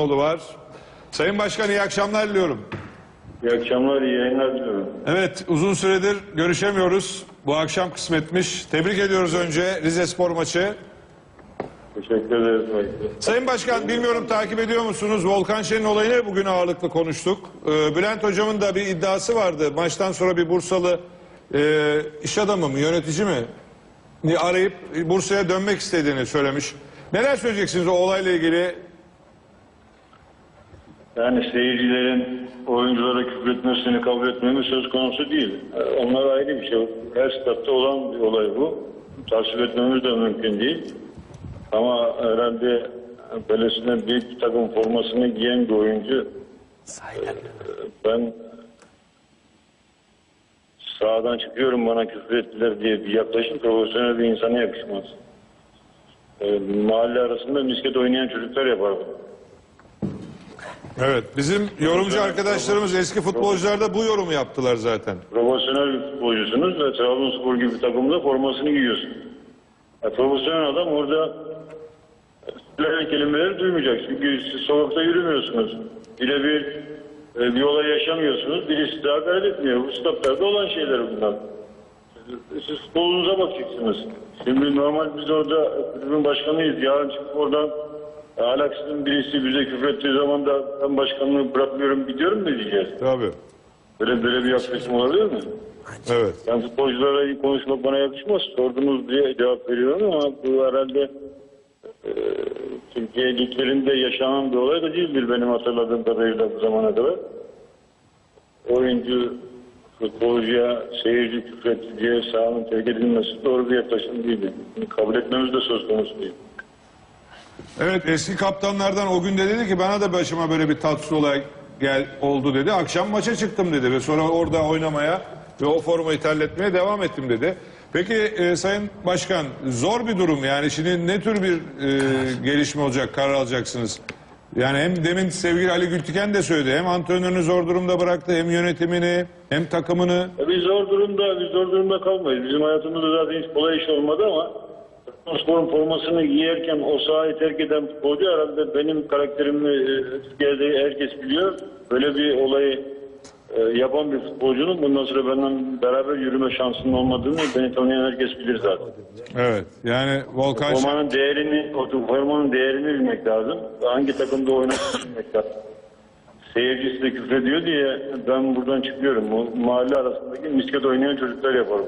Oğlu var. Sayın Başkan iyi akşamlar diliyorum. İyi akşamlar, iyi yayınlar diliyorum. Evet uzun süredir görüşemiyoruz. Bu akşam kısmetmiş. Tebrik ediyoruz önce Rize Spor maçı. Teşekkür ederiz. Sayın Başkan bilmiyorum takip ediyor musunuz? Volkan Şen'in olayını bugün ağırlıklı konuştuk. Ee, Bülent Hocam'ın da bir iddiası vardı. Maçtan sonra bir Bursalı e, iş adamı mı yönetici mi arayıp Bursa'ya dönmek istediğini söylemiş. Neler söyleyeceksiniz o olayla ilgili? Yani seyircilerin oyunculara küfretmesini kabul etmemiz söz konusu değil. Onlar ayrı bir şey. Her statta olan bir olay bu. Tasvip etmemiz de mümkün değil. Ama herhalde böylesine büyük bir takım formasını giyen bir oyuncu e, ben sağdan çıkıyorum bana küfür ettiler diye bir yaklaşım profesyonel bir insana yakışmaz. Ee, mahalle arasında misket oynayan çocuklar yapar bunu. Evet bizim yorumcu arkadaşlarımız eski futbolcular da bu yorumu yaptılar zaten. Profesyonel bir futbolcusunuz ve Trabzonspor gibi bir takımda formasını giyiyorsun. Ya, profesyonel adam orada söylenen kelimeleri duymayacak. Çünkü siz sokakta yürümüyorsunuz. Birebir e, bir olay yaşamıyorsunuz. Birisi de hakaret etmiyor. Bu statlarda olan şeyler bunlar. Siz futbolunuza bakacaksınız. Şimdi normal biz orada kulübün başkanıyız. Yarın çıkıp oradan ahlaksızın birisi bize küfrettiği zaman da ben başkanlığı bırakmıyorum gidiyorum mu diyeceğiz? Tabii. Böyle böyle bir yaklaşım olabilir mi? Evet. Ben futbolculara iyi konuşmak bana yakışmaz. Sordunuz diye cevap veriyorum ama bu herhalde e, Türkiye liglerinde yaşanan bir olay da değildir benim hatırladığım kadarıyla bu zamana kadar. Oyuncu futbolcuya seyirci küfretti diye sahanın terk edilmesi doğru bir yaklaşım değildi. Bunu kabul etmemiz de söz konusu değil. Evet eski kaptanlardan o gün de dedi ki bana da başıma böyle bir tatsız olay gel oldu dedi. Akşam maça çıktım dedi ve sonra orada oynamaya ve o formayı terletmeye devam ettim dedi. Peki e, Sayın Başkan zor bir durum yani şimdi ne tür bir e, gelişme olacak karar alacaksınız? Yani hem demin sevgili Ali Gültiken de söyledi hem antrenörünü zor durumda bıraktı hem yönetimini hem takımını. Ya Biz zor durumda, biz zor durumda kalmayız. Bizim hayatımızda zaten hiç kolay iş olmadı ama sporun formasını giyerken o sahayı terk eden futbolcu herhalde benim karakterimi Türkiye'de herkes biliyor. Böyle bir olayı e, yapan bir futbolcunun bundan sonra benden beraber yürüme şansının olmadığını beni tanıyan herkes bilir zaten. Evet yani Volkan Formanın değerini, o formanın değerini bilmek lazım. Hangi takımda oynadığını bilmek lazım. Seyircisi de küfrediyor diye ben buradan çıkıyorum. O mahalle arasındaki misket oynayan çocuklar yaparım.